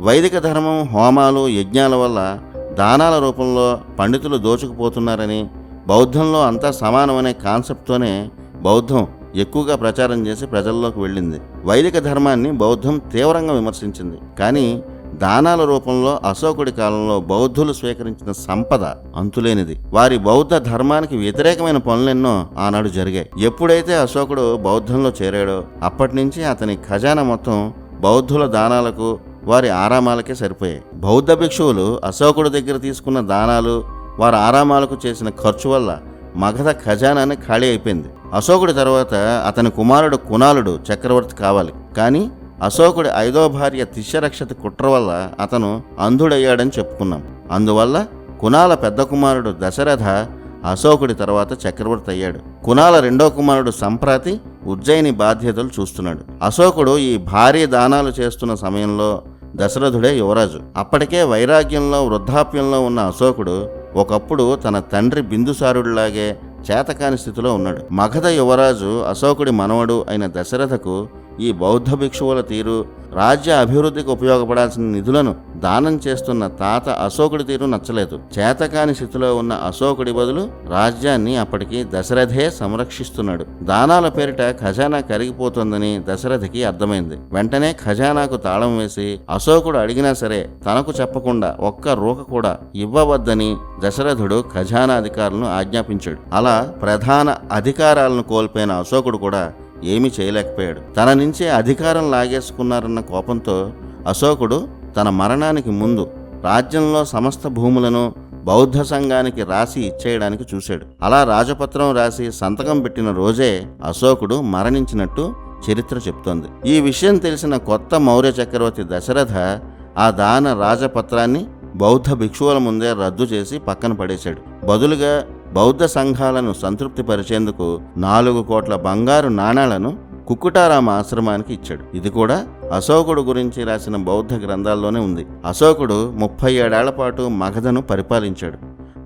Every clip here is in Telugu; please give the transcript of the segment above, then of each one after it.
వైదిక ధర్మం హోమాలు యజ్ఞాల వల్ల దానాల రూపంలో పండితులు దోచుకుపోతున్నారని బౌద్ధంలో అంతా సమానమనే కాన్సెప్ట్తోనే బౌద్ధం ఎక్కువగా ప్రచారం చేసి ప్రజల్లోకి వెళ్ళింది. వైదిక ధర్మాన్ని బౌద్ధం తీవ్రంగా విమర్శించింది. కానీ దానాల రూపంలో అశోకుడి కాలంలో బౌద్ధులు స్వీకరించిన సంపద అంతులేనిది. వారి బౌద్ధ ధర్మానికి వ్యతిరేకమైన పనులెన్నో ఆనాడు జరిగాయి. ఎప్పుడైతే అశోకుడు బౌద్ధంలో చేరాడో అప్పటి నుంచి అతని ఖజానా మొత్తం బౌద్ధుల దానాలకు వారి ఆరామాలకే సరిపోయాయి. బౌద్ధ భిక్షువులు అశోకుడి దగ్గర తీసుకున్న దానాలు వారి ఆరామాలకు చేసిన ఖర్చు వల్ల మగధ ఖజానాన్ని ఖాళీ అయిపోయింది. అశోకుడి తర్వాత అతని కుమారుడు కుణాలుడు చక్రవర్తి కావాలి. కానీ అశోకుడి ఐదో భార్య తిష్యరక్షత కుట్ర వల్ల అతను అంధుడయ్యాడని చెప్పుకున్నాం. అందువల్ల కుణాల పెద్ద కుమారుడు దశరథ అశోకుడి తర్వాత చక్రవర్తి అయ్యాడు. కుణాల రెండో కుమారుడు సంప్రాతి ఉజ్జయిని బాధ్యతలు చూస్తున్నాడు. అశోకుడు ఈ భారీ దానాలు చేస్తున్న సమయంలో దశరథుడే యువరాజు. అప్పటికే వైరాగ్యంలో వృద్ధాప్యంలో ఉన్న అశోకుడు ఒకప్పుడు తన తండ్రి బిందుసారుడిలాగే చేతకాని స్థితిలో ఉన్నాడు. మగధ యువరాజు అశోకుడి మనవడు అయిన దశరథకు ఈ బౌద్ధ భిక్షువుల తీరు రాజ్య అభివృద్ధికి ఉపయోగపడాల్సిన నిధులను దానం చేస్తున్న తాత అశోకుడి తీరు నచ్చలేదు. చేతకాని స్థితిలో ఉన్న అశోకుడి బదులు రాజ్యాన్ని అప్పటికి దశరథే సంరక్షిస్తున్నాడు. దానాల పేరిట ఖజానా కరిగిపోతుందని దశరథకి అర్థమైంది. వెంటనే ఖజానాకు తాళం వేసి అశోకుడు అడిగినా సరే తనకు చెప్పకుండా ఒక్క రూక కూడా ఇవ్వవద్దని దశరథుడు ఖజానా అధికారులను ఆజ్ఞాపించాడు. అలా ప్రధాన అధికారాలను కోల్పోయిన అశోకుడు కూడా ఏమీ చేయలేకపోయాడు. తన నుంచే అధికారం లాగేసుకున్నారన్న కోపంతో అశోకుడు తన మరణానికి ముందు రాజ్యంలో సమస్త భూములను బౌద్ధ సంఘానికి రాసి ఇచ్చేయడానికి చూశాడు. అలా రాజపత్రం రాసి సంతకం పెట్టిన రోజే అశోకుడు మరణించినట్టు చరిత్ర చెప్తోంది. ఈ విషయం తెలిసిన కొత్త మౌర్య చక్రవర్తి దశరథ ఆ దాన రాజపత్రాన్ని బౌద్ధ భిక్షువుల ముందే రద్దు చేసి పక్కన పడేశాడు. బదులుగా బౌద్ధ సంఘాలను సంతృప్తిపరిచేందుకు నాలుగు కోట్ల బంగారు నాణాలను కుక్కుటారామ ఆశ్రమానికి ఇచ్చాడు. ఇది కూడా అశోకుడు గురించి రాసిన బౌద్ధ గ్రంథాల్లోనే ఉంది. అశోకుడు ముప్పై ఏడేళ్ళ పాటు మగధను పరిపాలించాడు.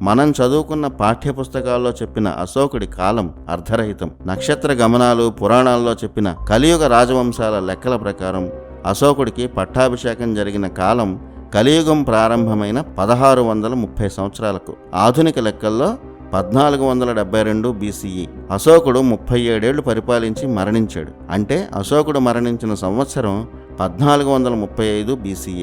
మనం చదువుకున్న పాఠ్యపుస్తకాల్లో చెప్పిన అశోకుడి కాలం అర్ధరహితం. నక్షత్ర గమనాలు పురాణాల్లో చెప్పిన కలియుగ రాజవంశాల లెక్కల ప్రకారం అశోకుడికి పట్టాభిషేకం జరిగిన కాలం కలియుగం ప్రారంభమైన పదహారు వందల ముప్పై సంవత్సరాలకు. ఆధునిక లెక్కల్లో పద్నాలుగు వందల డెబ్బై రెండు బీసీఈ. అశోకుడు ముప్పై ఏడేళ్ళు పరిపాలించి మరణించాడు. అంటే అశోకుడు మరణించిన సంవత్సరం పద్నాలుగు వందల ముప్పై ఐదు బీసీఈ.